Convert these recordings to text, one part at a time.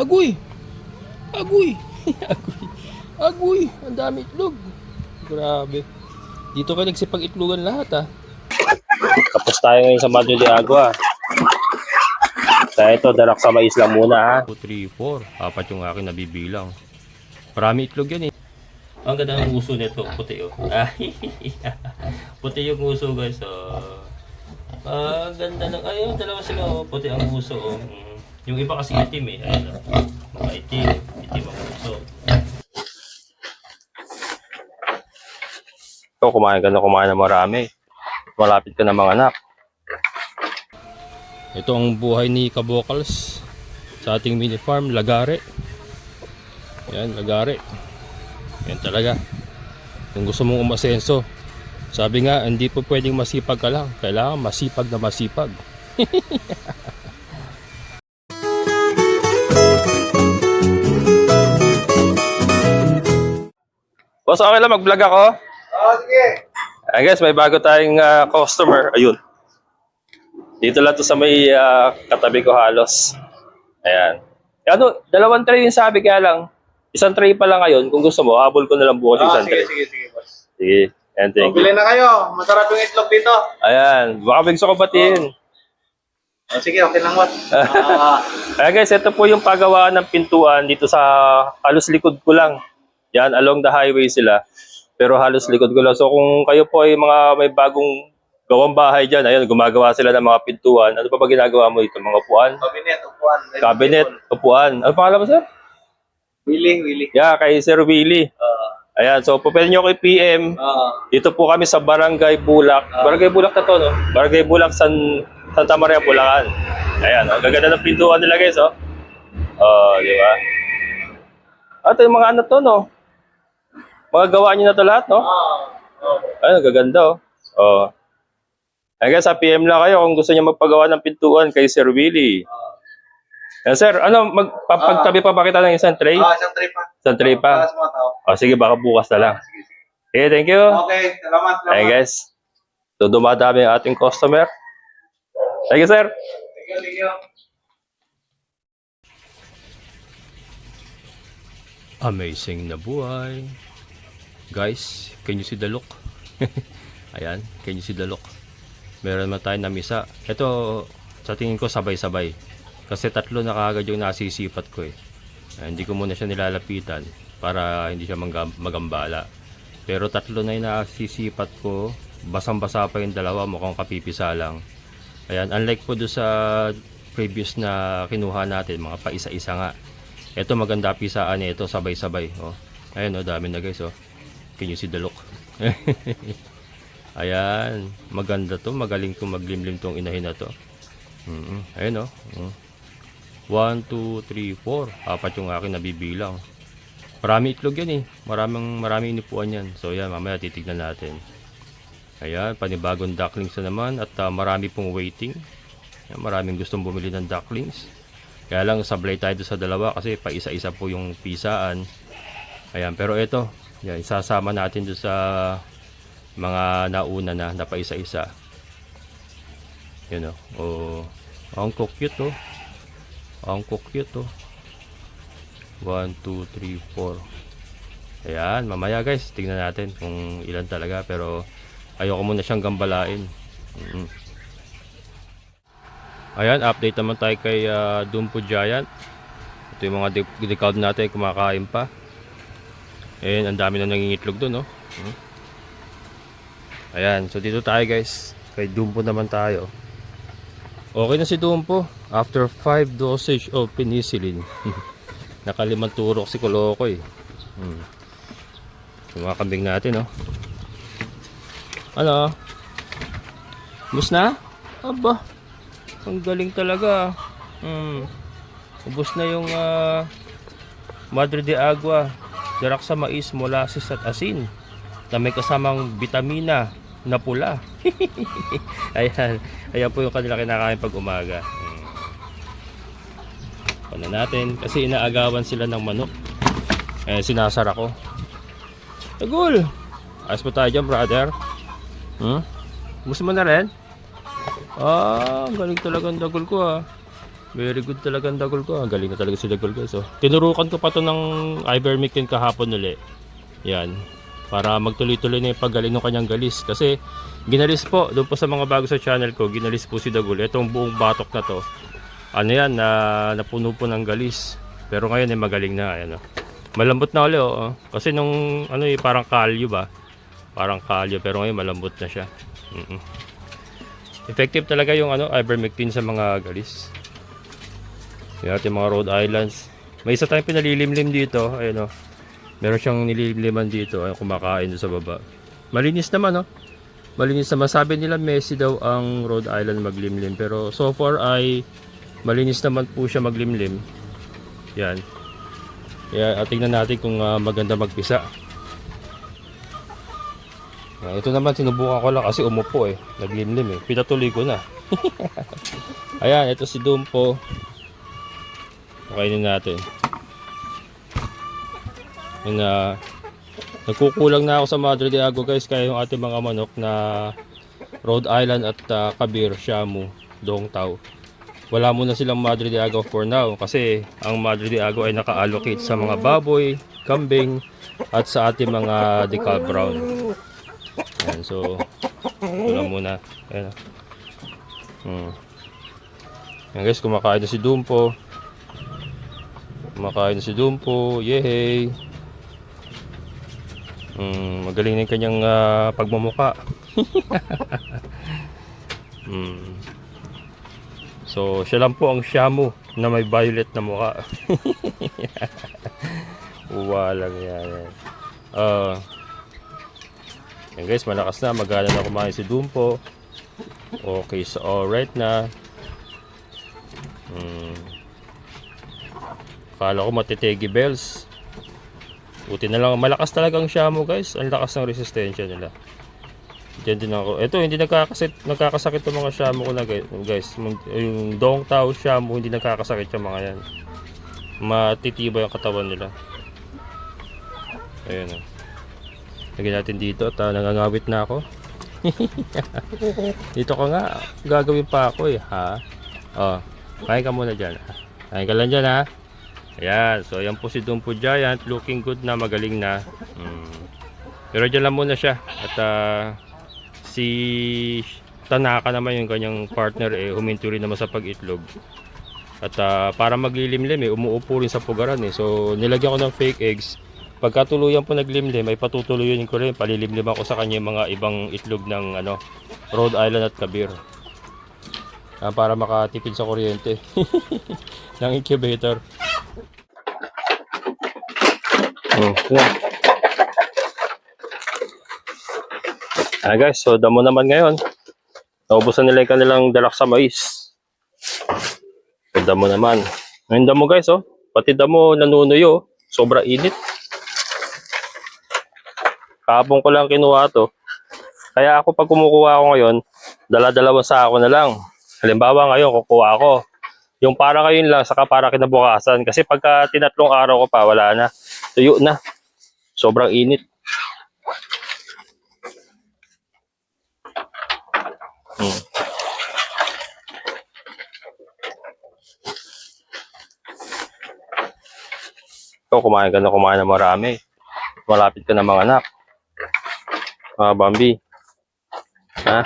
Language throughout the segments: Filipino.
Agoy! Agoy! Agoy! Agoy! Ang dami itlog. Grabe. Dito ka nagsipag-itlogan lahat ah. Tapos tayo ngayon sa Madre de Agua. Kaya ito, darak sa mais lang muna ha. 2, 3, 4. Apat yung akin nabibilang. Marami itlog yan eh. Ang ganda ng uso nito, puti oh. Ah, puti yung uso guys. Oh. Ah, ganda ng ayun, dalawa sila oh. Puti ang uso oh. Yung iba kasi itim eh. Ayun oh. Mga itim, itim ang uso. Ito, kumain ka na kumain na marami. Malapit ka na mga anak. Ito ang buhay ni Kabokals sa ating mini farm, Lagare. Yan, Lagare. Yan talaga. Kung gusto mong umasenso, sabi nga, hindi po pwedeng masipag ka lang. Kailangan masipag na masipag. Boss, okay lang mag-vlog ako? Oo, sige. I guess may bago tayong ah, customer. Ayun. Dito lang to sa may ah, katabi ko halos. Ayan. Ano, dalawang tray yung sabi kaya lang. Isang tray pa lang ngayon. Kung gusto mo, habol ko na lang bukas yung Ah, isang sige, tray. sige, sige, boss. Sige. Ayan, thank bili na kayo. Masarap yung itlog dito. Ayan. Baka bigso ko batiin. Oh, sige, okay lang, boss. Ah, Ayan guys, ito po yung pagawaan ng pintuan dito sa halos likod ko lang. Yan, along the highway sila. Pero halos likod ko lang. So kung kayo po ay mga may bagong gawang bahay dyan, ayun, gumagawa sila ng mga pintuan. Ano pa ba ginagawa mo dito? Mga upuan? cabinet, upuan. Cabinet, upuan. Ano pangalan mo sir? Willing, willing. Yeah, kay Sir Willie. Ah, Ayan, so pwede nyo kay PM. ah, Dito po kami sa Barangay Bulak. Barangay Bulak na to, no? Barangay Bulak, San, Santa Maria, Bulacan. Ayan, oh, gaganda ng pintuan nila guys, oh. Oh, di ba? At yung mga ano to, no? Mga gawa niyo na to lahat, no? ah, oh. Ayun, gaganda, oh. Oh. Guys, sa PM lang kayo kung gusto niyo magpagawa ng pintuan kay Sir Willie. Ayan, sir, ano, magpapagtabi pa ba kita ng isang tray? Ah, isang tray pa. Isang tray Para pa? sa mga tao. Oh, sige, baka bukas na lang. Sige, sige. Okay, thank you. Okay, salamat, salamat. Ayan guys. So dumadami ang ating customer. Thank you sir. Thank you, thank you. Amazing na buhay. Guys, can you see the look? Ayan, can you see the look? Meron naman tayo na misa. Ito, sa tingin ko sabay-sabay. Kasi tatlo na kaagad yung nasisipat ko eh. Ah, hindi ko muna siya nilalapitan para hindi siya magambala. Pero tatlo na yung nasisipat ko. Basang-basa pa yung dalawa, mukhang kapipisa lang. Ayan, unlike po doon sa previous na kinuha natin, mga pa isa-isa nga. Ito maganda pisaan niya ito sabay-sabay. Oh. Ayun oh, dami na guys oh. You see the look? Ayan, maganda to, magaling to maglimlim tong inahin na to. Mm Ayun oh. Mm. 1 2 3 4. Apat yung akin nabibilang. Marami itlog yan eh. Maraming maraming inipuan yan. So yan, mamaya titignan natin. Ayan, panibagong ducklings na naman at ah, marami pong waiting. Ayan, maraming gustong bumili ng ducklings. Kaya lang sablay tayo sa dalawa kasi pa isa-isa po yung pisaan. Ayan, pero ito, yan, isasama natin doon sa mga nauna na na pa isa-isa. Yun o. Oh. Ang cute oh. Ang cute oh. 1, 2, 3, 4. Ayan, mamaya guys, tingnan natin kung ilan talaga. Pero ayoko muna siyang gambalain. Mm. Ayan, update naman tayo kay uh, Dumpo Giant. Ito yung mga de- decal natin kumakain pa. Ayan, ang dami na nangingitlog doon, no? Hmm. Ayan, so dito tayo guys. Kay Dumpo naman tayo. Okay na si Dumpo. After 5 dosage of penicillin. Nakalimang turok si Koloko eh. Hmm. Yung mga kambing natin, no? Ano? Ubus na? Aba. Ang galing talaga. Hmm. Ubus na yung ah, Madre de Agua, darak sa mais, molasses at asin na may kasamang vitamina na pula. ayan, ayan po yung kanila kinakain pag umaga. Ano natin, kasi inaagawan sila ng manok. Eh, sinasara ko. Tagul! Ayos pa tayo dyan, brother. Hmm? Gusto mo na rin? Ah, galing talaga ang dagol ko ah. Very good talaga ang dagol ko. Ang galing na talaga si dagol guys. Oh. Tinurukan ko pa to ng ivermectin kahapon uli. Yan. Para magtuloy-tuloy na yung paggaling ng kanyang galis. Kasi ginalis po, doon po sa mga bago sa channel ko, ginalis po si dagol. Itong buong batok na to. Ano yan, na napuno po ng galis. Pero ngayon ay magaling na. Ayan, oh. Malambot na ulit. Oh. Kasi nung ano eh, parang kalyo ba? Parang kalyo. Pero ngayon malambot na siya. Mm-mm. Effective talaga yung ano, ivermectin sa mga galis. Yung ating mga Rhode Islands. May isa tayong pinalilimlim dito. Ayun o. Meron siyang nililimliman dito. Ayun, kumakain doon sa baba. Malinis naman o. Malinis naman. Sabi nila messy daw ang Rhode Island maglimlim. Pero so far ay malinis naman po siya maglimlim. Yan. Kaya ah, tingnan natin kung ah, maganda magpisa. Ah, ito naman sinubukan ko lang kasi umupo eh. Naglimlim eh. Pinatuloy ko na. Ayan, ito si Dumpo. Pakainin natin. Yung na nagkukulang na ako sa Madre de Agua guys kaya yung ating mga manok na Rhode Island at ah, Kabir, Shamu, Dongtao. Wala muna silang Madre de Agua for now kasi ang Madre de Agua ay naka-allocate sa mga baboy, kambing at sa ating mga decal brown. Yan, so ito lang muna. Ayan. Hmm. Yan guys, kumakain na si Dumpo. Kumakain si Dumpo. Yehey! Mm, magaling na yung kanyang ah, pagmumuka. mm. So, siya lang po ang Shamu na may violet na mukha. Uwa lang yan. Ah, yan guys, malakas na. Magana na kumain si Dumpo. Okay, so alright na. Hmm. Kala ko matitegi bells. Buti na lang. Malakas talaga ang Shamu guys. Ang lakas ng resistensya nila. Diyan din ako. Ito, hindi nagkakasakit, nagkakasakit yung mga Shamu ko na guys. Yung Dong Tao Shamu, hindi nagkakasakit yung mga yan. Matitibay ang katawan nila. Ayan o. Lagyan natin dito at ah, nangangawit na ako. dito ka nga. Gagawin pa ako eh. Ha? Oh, kain ka muna dyan. Kain ka lang dyan ha. Ayan. So, ayan po si Dumpo Giant. Looking good na. Magaling na. Mm. Pero dyan lang muna siya. At ah, si Tanaka naman yung kanyang partner eh. Huminto rin naman sa pag-itlog. At ah, para maglilimlim eh. Umuupo rin sa pugaran eh. So, nilagyan ko ng fake eggs. Pagka tuluyan po naglimlim, ay patutuloyin ko rin. Palilimliman ko sa kanya yung mga ibang itlog ng ano, Rhode Island at Kabir. Ah, para makatipid sa kuryente ng incubator. Hmm, yan. Ah guys, so damo naman ngayon. Naubusan nila yung kanilang dalak sa mais. So, damo naman. Ngayon damo guys, oh. Pati damo nanunuyo. Sobra init. Kahapon ko lang kinuha to. Kaya ako pag kumukuha ako ngayon, dala-dalawang sako na lang. Halimbawa ngayon, kukuha ako. Yung para ngayon lang, saka para kinabukasan. Kasi pagka tinatlong araw ko pa, wala na. Tuyo na. Sobrang init. Hmm. Ikaw, kumain ka na kumain na marami. Malapit ka na mga anak. Mga Bambi. Ha?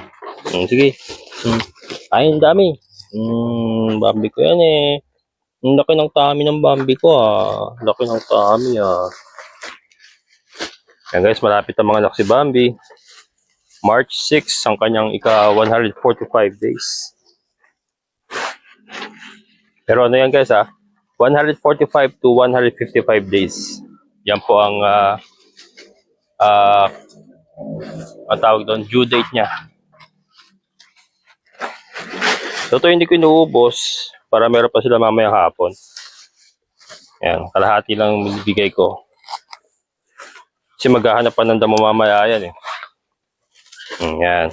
Hmm, sige. Hmm. Ay, ang dami. Hmm, Bambi ko yan eh. Ang laki ng tummy ng Bambi ko ah. Laki ng tummy ah. Yan guys, malapit ang mga anak si Bambi. March 6 ang kanyang ika 145 days. Pero ano yan guys ah, 145 to 155 days. Yan po ang ah ah ang tawag doon, due date niya. Ito hindi ko inuubos para meron pa sila mamaya hapon. Yan, kalahati lang binibigay ko. Kasi maghahanap pa ng damo mamaya yan eh. Mm, Yan.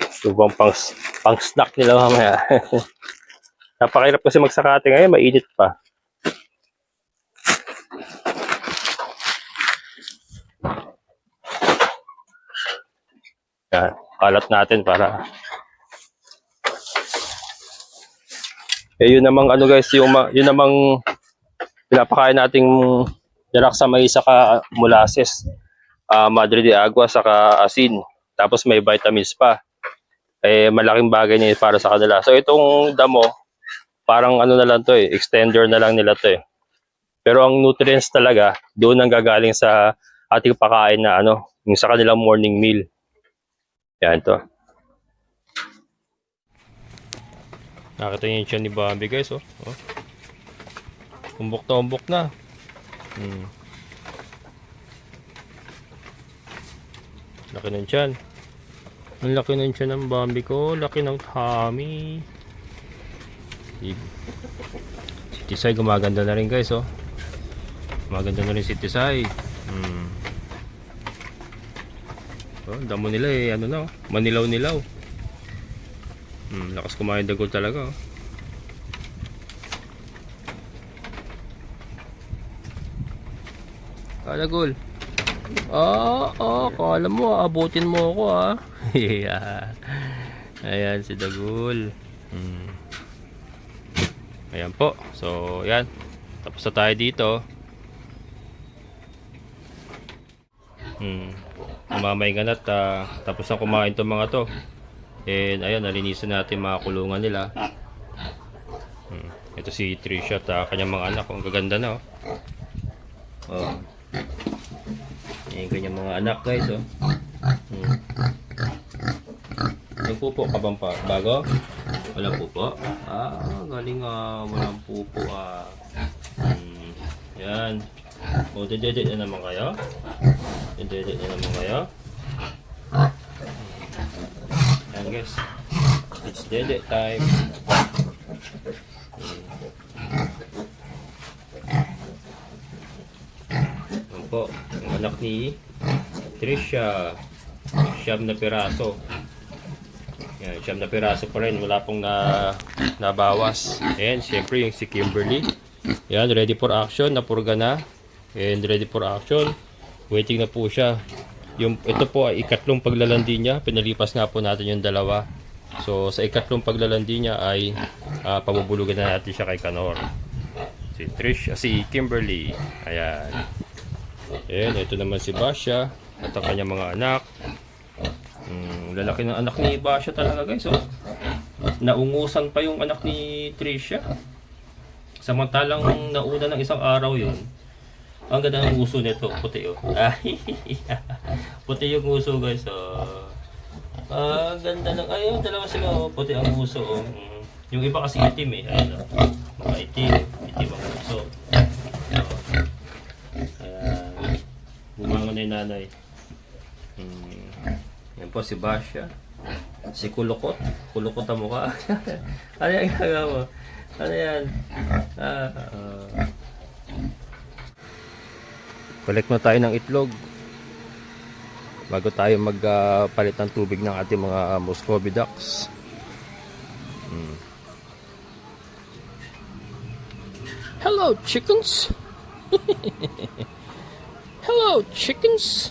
Ito bang pang, pang snack nila mamaya. Napakahirap kasi magsakate ngayon, mainit pa. Yan, kalat natin para Eh yun namang ano guys, yung yun namang pinapakain nating dalak sa may saka molasses, ah madre de agua saka asin. Tapos may vitamins pa. Eh malaking bagay niya para sa kanila. So itong damo, parang ano na lang to eh, extender na lang nila to eh. Pero ang nutrients talaga, doon ang gagaling sa ating pakain na ano, yung sa kanilang morning meal. Yan to. Nakita niyo tiyan ni Bambi guys, oh. oh. Umbok na umbok na. Hmm. Laki ng tiyan. Ang laki ng tiyan ng Bambi ko. Laki ng tummy. Si Tisay gumaganda na rin guys, oh. Gumaganda na rin si Tisay. Hmm. Oh, damo nila eh, ano na, oh. manilaw-nilaw. Hmm, lakas kumain dagol talaga. Oh. Ah, dagol. Ah, ah, kala mo, abutin mo ako ah. yeah. Ayan si Dagol. Hmm. Ayan po. So, yan. Tapos na tayo dito. Hmm. Umamay ka na at ah, tapos na kumain itong mga to. And ayun, nalinisan natin mga kulungan nila. Hmm. Ito si Trisha at ah, kanyang mga anak. Ang gaganda na oh. Oh. Yan yung kanyang mga anak guys oh. Hmm. Yung pupo ka bang pa? Bago? Walang pupo? Ah, galing ah. Walang pupo ah. Hmm. Yan. O, dededit na naman kayo? Dededit na naman kayo? Yan guys. It's dedit time. Yan po. Ang anak ni Trisha. Siyam na piraso. Yan, siyam na piraso pa rin. Wala pong na, nabawas. And syempre yung si Kimberly. Yan, ready for action. Napurga na. And ready for action. Waiting na po siya. Yung, ito po ay ikatlong paglalandi niya. Pinalipas nga po natin yung dalawa. So, sa ikatlong paglalandi niya ay uh, pabubulugan na natin siya kay Kanor. Si Trish, ah, si Kimberly. Ayan. Ayan, ito naman si Basha at ang kanyang mga anak. Mm, lalaki ng anak ni Basha talaga guys. Oh. Naungusan pa yung anak ni Trisha. Samantalang nauna ng isang araw yun. Ang ganda ng uso nito, puti oh. Puti yung uso guys. Oh. Ah, ganda ng ayun, dalawa sila oh, puti ang uso oh. Mm. Yung iba kasi itim eh, ayun oh. Mga itim, itim ang uso. Ayan. Bumangon na yung nanay. Hmm. Yan po si Basha. Si Kulukot. Kulukot ang mukha. ano yan gagawa? Ano yan? Ah, ah. Collect na tayo ng itlog. Bago tayo magpalit ng tubig ng ating mga Muscovy ducks. Hmm. Hello, chickens! Hello, chickens!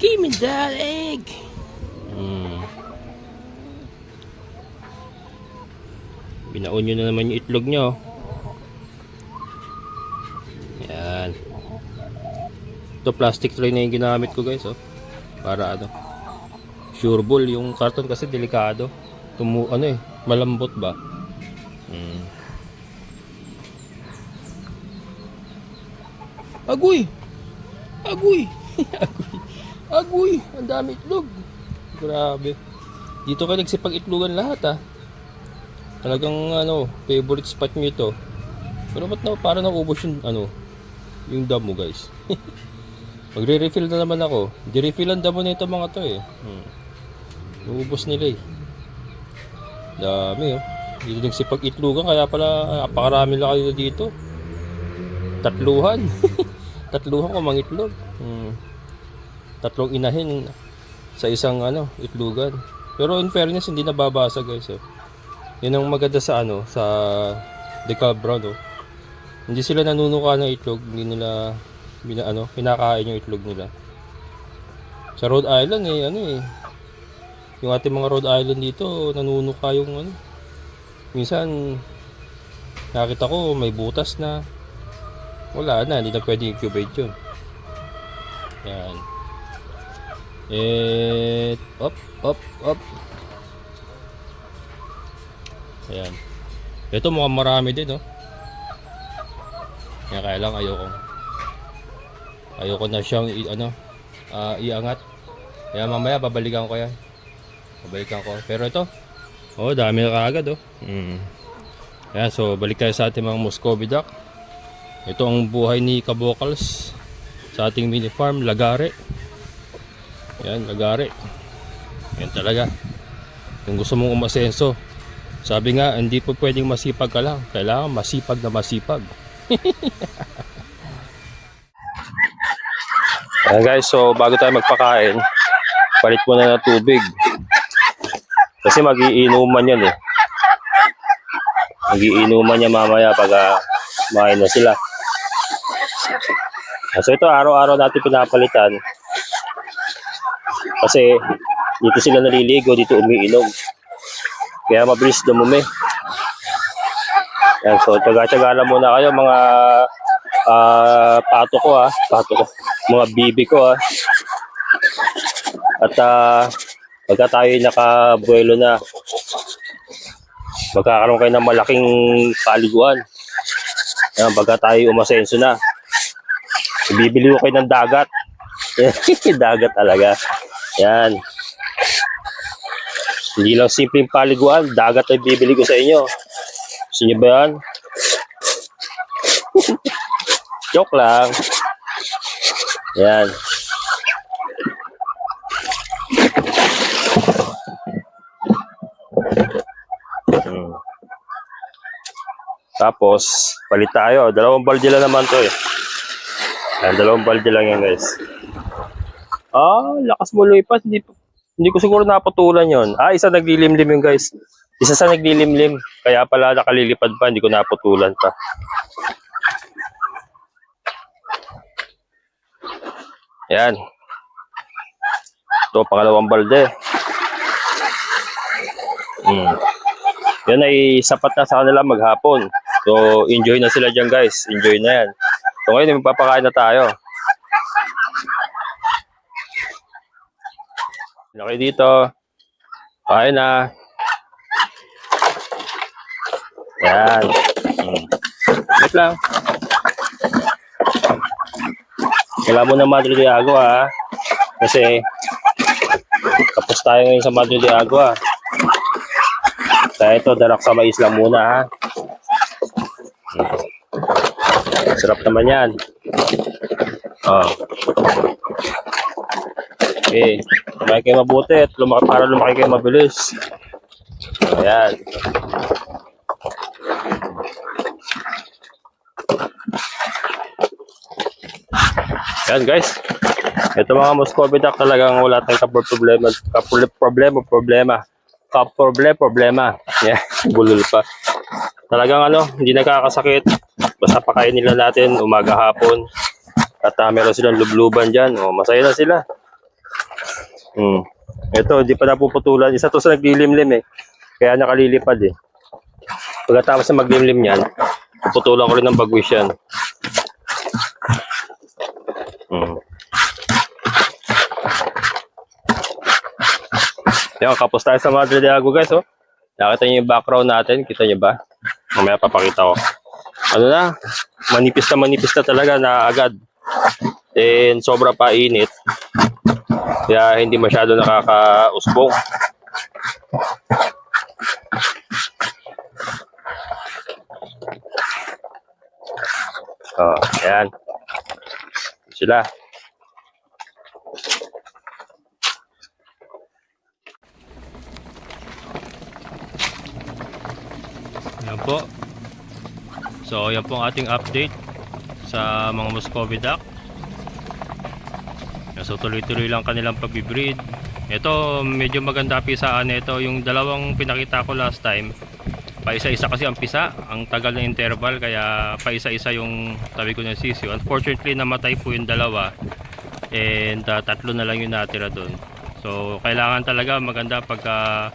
Give me that egg! Hmm. Binaon nyo na naman yung itlog nyo. Yan. Ito plastic tray na yung ginamit ko guys oh. Para ano. Sure ball yung karton kasi delikado. Tumu ano eh, malambot ba? Hmm. Agoy! Agoy! Agoy! Ang dami itlog. Grabe. Dito kayo nagsipag itlogan lahat ah. Talagang ano, favorite spot nyo ito. Pero ba't na, para naubos yung ano, yung damo guys. Magre-refill na naman ako. Di-refill ang damo nito mga to eh. Hmm. Naubos nila eh. Dami oh. Dito nagsipag itlogan kaya pala napakarami lang kayo dito. Tatluhan. Tatluhan ko mga itlog. Hmm. Tatlong inahin sa isang ano, itlogan. Pero in fairness hindi nababasa guys oh. Yan ang maganda sa ano, sa decal brown oh. Hindi sila nanunuka ng itlog, hindi nila bina, ano, pinakain yung itlog nila. Sa Rhode Island eh, ano eh. Yung ating mga Rhode Island dito, nanunuka yung ano, minsan nakita ko may butas na wala na, hindi na pwedeng incubate yun. Yan. Eh, up, up, up. Ayan. Ito mukhang marami din, oh. Kaya kaya lang ayoko. Ayoko na siyang i- ano, ah, iangat. Kaya mamaya babalikan ko yan. Babalikan ko. Pero ito, oh, dami na kaagad, oh. Mm. Ayan, so balik tayo sa ating mga Muscovy duck. Ito ang buhay ni Kabokals sa ating mini farm, Lagare. Yan, Lagare. Yan talaga. Kung gusto mong umasenso, sabi nga, hindi po pwedeng masipag ka lang. Kailangan masipag na masipag. Ayan guys, so bago tayo magpakain, palit muna ng tubig. Kasi magiinuman yan eh. Magiinuman yan mamaya pag uh, kumain na sila. Ah, So ito araw-araw natin pinapalitan. Kasi dito sila naliligo, dito umiinom. Kaya mabilis dumumi. Yan, so tsaga-tsaga lang muna kayo mga ah pato ko ah, pato ko, mga bibi ko ah. At ah pagka tayo nakabuelo na, magkakaroon kayo ng malaking paliguan. Yan, pagka tayo umasenso na, bibili ko kayo ng dagat. dagat talaga. Yan. Hindi lang simpleng paliguan, dagat ay bibili ko sa inyo. Gusto niyo ba yan? Joke lang. Yan. Hmm. Tapos, palit tayo. Dalawang balde lang naman to eh. Yan, dalawang balde lang yan guys. Ah, lakas mo luipas. Hindi, hindi ko siguro naputulan yon. Ah, isa naglilimlim yun guys. Isa sa naglilimlim. Kaya pala nakalilipad pa. Hindi ko naputulan pa. Yan. Ito, pangalawang balde. Hmm. Yan ay sapat na sa kanila maghapon. So, enjoy na sila dyan guys. Enjoy na yan. So, ngayon, magpapakain na tayo. Laki dito. Kain na. Yan. Hmm. Wait lang. Wala mo na Madre de Agua ha. Kasi tapos tayo ngayon sa Madre de Agua. Kaya ito, darak sa mais lang muna ha. Hmm. Sarap naman yan. Oh. Okay. Lumaki kayo mabuti at lumaki, para lumaki kayo mabilis. Ayan. Yan guys. Ito mga Muscovy duck talagang wala tayong kapor problema, kapor problema, problema. Kapor problema. Yeah, bulol pa. Talagang ano, hindi nakakasakit. Basta pakain nila natin umaga hapon. At uh, meron silang lubluban dyan. Oh, masaya na sila. Hmm. Ito, hindi pa napuputulan. Isa to sa naglilimlim eh. Kaya nakalilipad eh. Pagkatapos na maglimlim yan, puputulan ko rin ng bagwis yan. Yan, kapos tayo sa Madre de Agua guys, oh. Nakita niyo yung background natin, kita niyo ba? Mamaya papakita ko. Ano na, manipis na manipis na talaga na agad. And sobra pa init. Kaya hindi masyado nakakausbong. Oh, ayan. Sila. Po. So, yan po ang ating update sa mga Muscovy duck. So, tuloy-tuloy lang kanilang pagbibreed. Ito, medyo maganda pisaan nito. Yung dalawang pinakita ko last time, paisa-isa kasi ang pisa. Ang tagal ng interval, kaya paisa-isa yung tabi ko ng sisiyo. Unfortunately, namatay po yung dalawa. And uh, tatlo na lang yung natira doon. So, kailangan talaga maganda pagka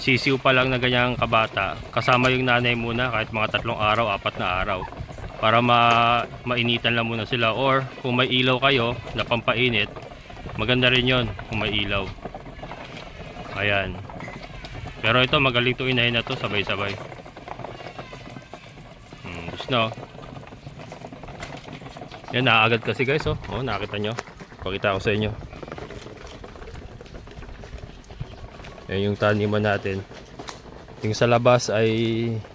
sisiw pa lang na ganyang kabata, kasama yung nanay muna kahit mga tatlong araw, apat na araw. Para ma mainitan lang muna sila or kung may ilaw kayo na pampainit, maganda rin yon kung may ilaw. Ayan. Pero ito magaling to inahin na to sabay-sabay. Hmm, gusto na oh. Yan, naagad kasi guys oh. Oh, nakita nyo. Pakita ko sa inyo. Yan yung taniman natin. Yung sa labas ay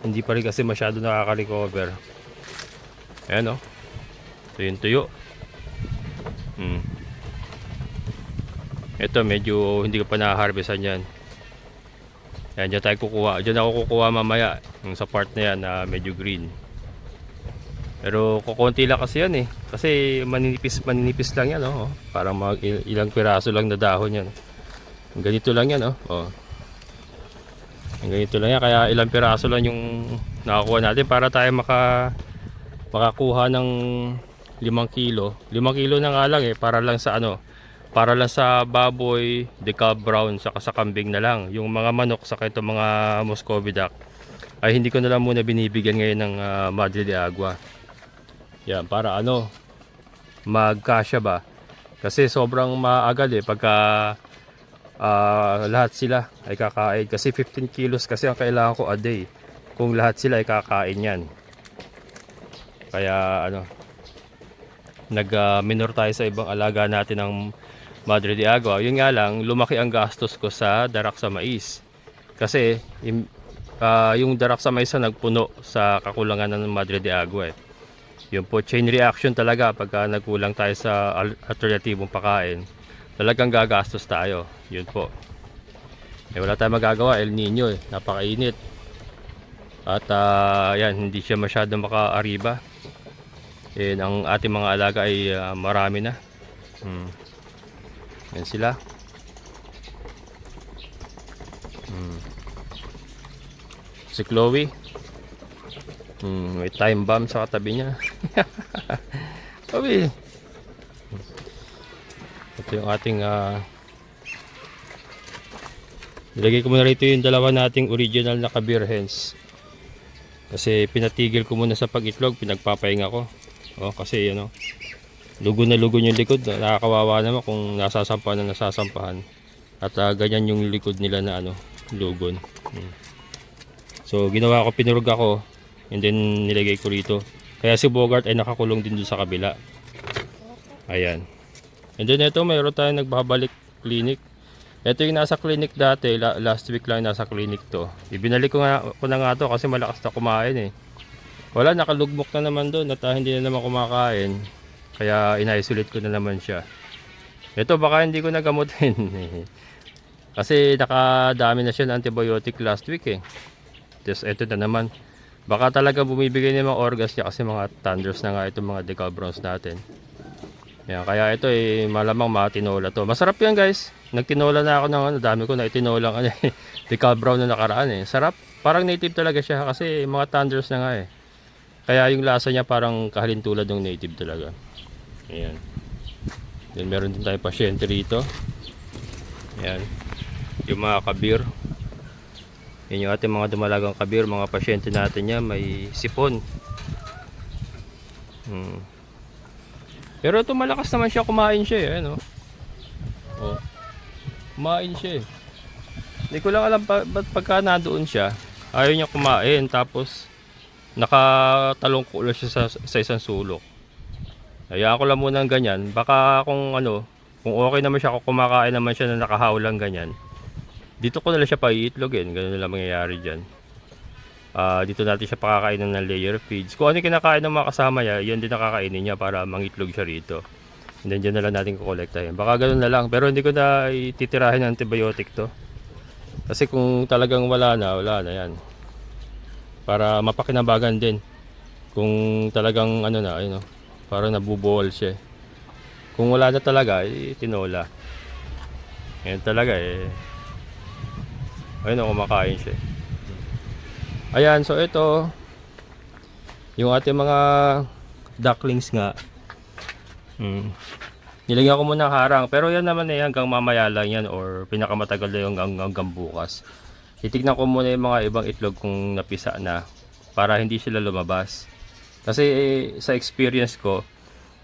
hindi pa rin kasi masyado nakaka-recover. Ayan oh. Ito yung tuyo. Hmm. Ito medyo hindi ko pa na-harvestan yan. Yan, dyan tayo kukuha. Dyan ako kukuha mamaya. Yung sa part na yan na medyo green. Pero kukunti lang kasi yan eh. Kasi maninipis, maninipis lang yan oh. Parang il- ilang piraso lang na dahon yan. Ganito lang yan oh. oh. Ganito lang yan. Kaya ilang piraso lang yung nakakuha natin para tayo maka makakuha ng 5 kilo. 5 kilo na nga lang eh. Para lang sa ano. Para lang sa baboy, decal brown, saka sa kambing na lang. Yung mga manok, saka itong mga Muscovy duck ay hindi ko na lang muna binibigyan ngayon ng ah, Madre de Agua. Yan, para ano, magkasya ba? Kasi sobrang maagad eh pagka ah, lahat sila ay kakain. Kasi 15 kilos kasi ang kailangan ko a day. Kung lahat sila ay kakain yan. Kaya ano, nag-minor tayo sa ibang alaga natin ng Madre de Agua. Yun nga lang, lumaki ang gastos ko sa darak sa mais. Kasi im- ah, yung darak sa mais na nagpuno sa kakulangan ng Madre de Agua eh. Yun po, chain reaction talaga pagka nagkulang tayo sa al- alternatibong pakain. Talagang gagastos tayo. Yun po. Eh, wala tayong magagawa. El Nino eh. Napakainit. At ah, yan, hindi siya masyado maka-ariba. And ang ating mga alaga ay ah, marami na. Hmm. Yan sila. Hmm. Si Chloe. Hmm, may time bomb sa katabi niya. Sabi. Ito yung ating ah Nilagay ko muna rito yung dalawa nating original na kabirhens. Kasi pinatigil ko muna sa pag-itlog, pinagpapahinga ko. Oh, kasi ano, lugo na lugo yung likod. Nakakawawa naman kung nasasampahan na nasasampahan. At ah, ganyan yung likod nila na ano, lugon. Hmm. So, ginawa ko, pinurog ako. And then, nilagay ko rito. Kaya si Bogart ay nakakulong din doon sa kabila. Ayan. And then, ito, mayroon tayong nagbabalik clinic. Ito yung nasa clinic dati. La- last week lang nasa clinic to. Ibinalik ko, nga, ko na nga to kasi malakas na kumain eh. Wala, nakalugmok na naman doon at ah, hindi na naman kumakain. Kaya ina-isolate ko na naman siya. Ito baka hindi ko nagamutin. Kasi nakadami na siya ng antibiotic last week eh. Tapos ito na naman. Baka talaga bumibigay ng mga orgas niya kasi mga thunders na nga itong mga decal browns natin. Yan, kaya ito eh malamang matinola to. Masarap yan guys. Nagtinola na ako ng ano, dami ko na itinola ano, eh, brown na nakaraan eh. Sarap. Parang native talaga siya kasi mga thunders na nga eh. Kaya yung lasa niya parang kahalintulad ng native talaga. Ayan. Then meron din tayong pasyente rito. Ayan. Yung mga kabir. Yan yung ating mga dumalagang kabir. Mga pasyente natin yan. May sipon. Hmm. Pero ito malakas naman siya. Kumain siya eh. Ano? Oh. Kumain siya eh. Hindi ko lang alam pa, ba't pagka nandoon siya. Ayaw niya kumain. Tapos nakatalong ko siya sa, sa isang sulok. Hayaan ko lang muna ng ganyan. Baka kung ano, kung okay naman siya, kung kumakain naman siya na nakahawlang ganyan, dito ko na lang siya paiitlogin. Ganun na lang mangyayari dyan. Ah, dito natin siya pakakainin ng layer feeds. Kung ano kinakain ng mga kasama niya, yun din nakakainin niya para mangitlog siya rito. And then dyan na lang natin kukolektahin. Baka ganun na lang. Pero hindi ko na ititirahin ng antibiotic to. Kasi kung talagang wala na, wala na yan. Para mapakinabagan din. Kung talagang ano na, ayun, oh, para nabubuhol siya. Kung wala na talaga, eh, tinola. Yan talaga eh. Ayun o, kumakain siya. Ayan, so ito, yung ating mga ducklings nga. Hmm. Nilagyan ko muna ng harang. Pero yan naman eh, hanggang mamaya lang yan or pinakamatagal na yung hanggang, hanggang bukas. titignan ko muna yung mga ibang itlog kung napisa na para hindi sila lumabas. Kasi eh, sa experience ko,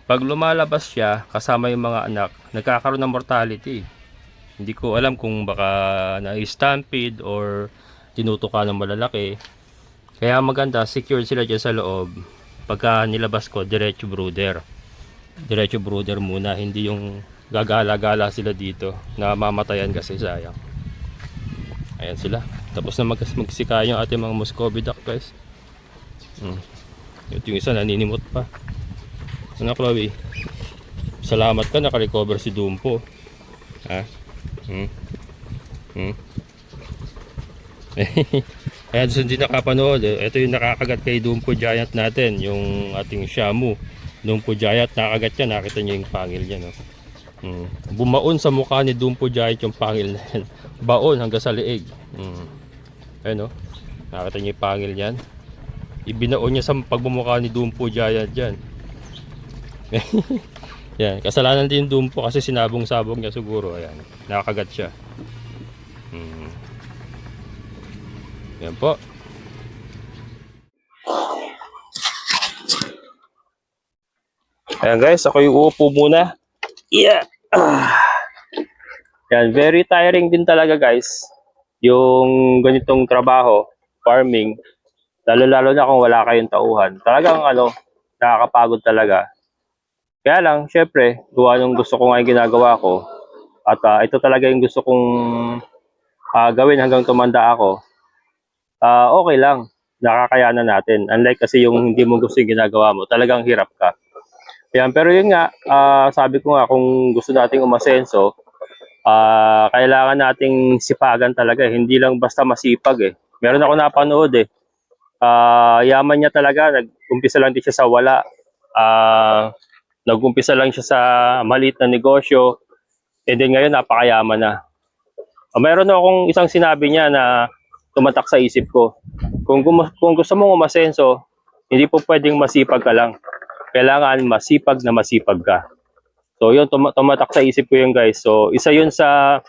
pag lumalabas siya kasama yung mga anak, nagkakaroon ng mortality. Hindi ko alam kung baka na-stampede or tinutuka ng malalaki. Kaya maganda, secure sila dyan sa loob. Pagka nilabas ko, diretso brooder. Diretso brooder muna, hindi yung gagala-gala sila dito na mamatayan kasi sayang. Ayan sila. Tapos na mag magsika yung ating mga Muscovy duck guys. Hmm. Ito yung isa naninimot pa. Ano Chloe? Salamat ka nakarecover si Dumpo. Ha? Hmm? Hmm? Ayan, doon hindi nakapanood. Ito yung nakakagat kay Dumpo Giant natin. Yung ating Shamu. Dumpo Giant, nakagat niya. Nakita niyo yung pangil niya. No? Hmm. Bumaon sa mukha ni Dumpo Giant yung pangil na yan. Baon hanggang sa leeg. Hmm. Ayun no? Nakita niyo yung pangil niyan. Ibinaon niya sa pagbumukha ni Dumpo Giant dyan. yan. Kasalanan din Dumpo kasi sinabong-sabong niya siguro. Ayan. Nakakagat siya. Hmm. Yan po. Ayan guys, ako yung uupo muna. Yeah. Ah. Yan, very tiring din talaga guys. Yung ganitong trabaho, farming, lalo-lalo na kung wala kayong tauhan. Talagang ano, nakakapagod talaga. Kaya lang, syempre, gawa nung gusto ko nga yung ginagawa ko. At ah, ito talaga yung gusto kong ah, gawin hanggang tumanda ako. Ah, okay lang. Nakakayanan natin. Unlike kasi yung hindi mo gusto yung ginagawa mo, talagang hirap ka. Yan, pero yun nga, ah, sabi ko nga, kung gusto nating umasenso, ah, kailangan nating sipagan talaga. eh. Hindi lang basta masipag eh. Meron ako napanood eh. Ah, yaman niya talaga, nag-umpisa lang din siya sa wala. Ah, nag-umpisa lang siya sa maliit na negosyo. And then ngayon, napakayaman na. Ah, meron akong isang sinabi niya na tumatak sa isip ko. Kung, kung gusto mong umasenso, hindi po pwedeng masipag ka lang kailangan masipag na masipag ka. So yun, tum- tumatak sa isip ko yun guys. So isa yun sa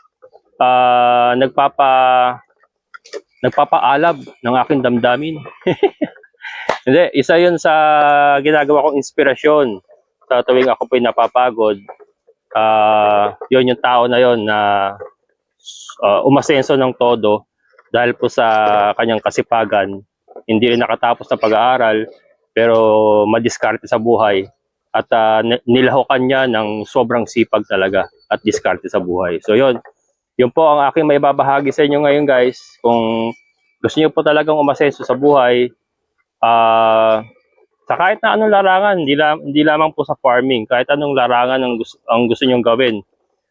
ah, nagpapa nagpapaalab ng aking damdamin. Hindi, isa yun sa ginagawa kong inspirasyon sa tuwing ako po'y napapagod. Ah, yun yung tao na yun na ah, umasenso ng todo dahil po sa kanyang kasipagan. Hindi rin nakatapos na pag-aaral pero madiskarte sa buhay at ah, ni- nilahukan niya ng sobrang sipag talaga at diskarte sa buhay. So yun, yun po ang aking may babahagi sa inyo ngayon guys. Kung gusto niyo po talagang umasenso sa buhay, ah sa kahit na anong larangan, hindi, la- hindi lamang po sa farming, kahit anong larangan ang gusto, ang gusto niyong gawin,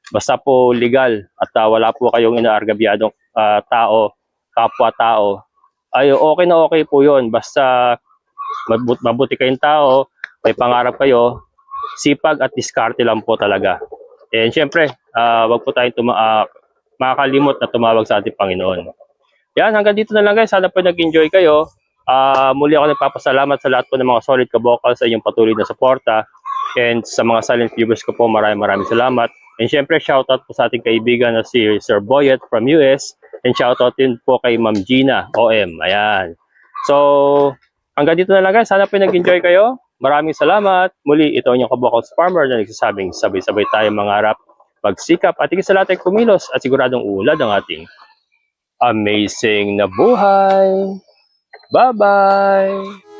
basta po legal at ah, wala po kayong inaargabyadong ah, tao, kapwa-tao, ay okay na okay po yun. Basta mabut mabuti kayong tao, may pangarap kayo, sipag at diskarte lang po talaga. And syempre, ah wag po tayong tuma ah, makakalimot na tumawag sa ating Panginoon. Yan, hanggang dito na lang guys. Sana po nag-enjoy kayo. Ah muli ako nagpapasalamat sa lahat po ng mga solid kabokal sa inyong patuloy na suporta. And sa mga silent viewers ko po, maraming maraming salamat. And syempre, shoutout po sa ating kaibigan na si Sir Boyet from US. And shoutout din po kay Ma'am Gina, OM. Ayan. So, hanggang dito na lang guys. Sana po nag-enjoy kayo. Maraming salamat. Muli, ito ang inyong kabokals farmer na nagsasabing sabay-sabay tayo mangarap, magsikap at higit sa lahat ay kumilos at siguradong ulad ang ating amazing na buhay. Bye-bye!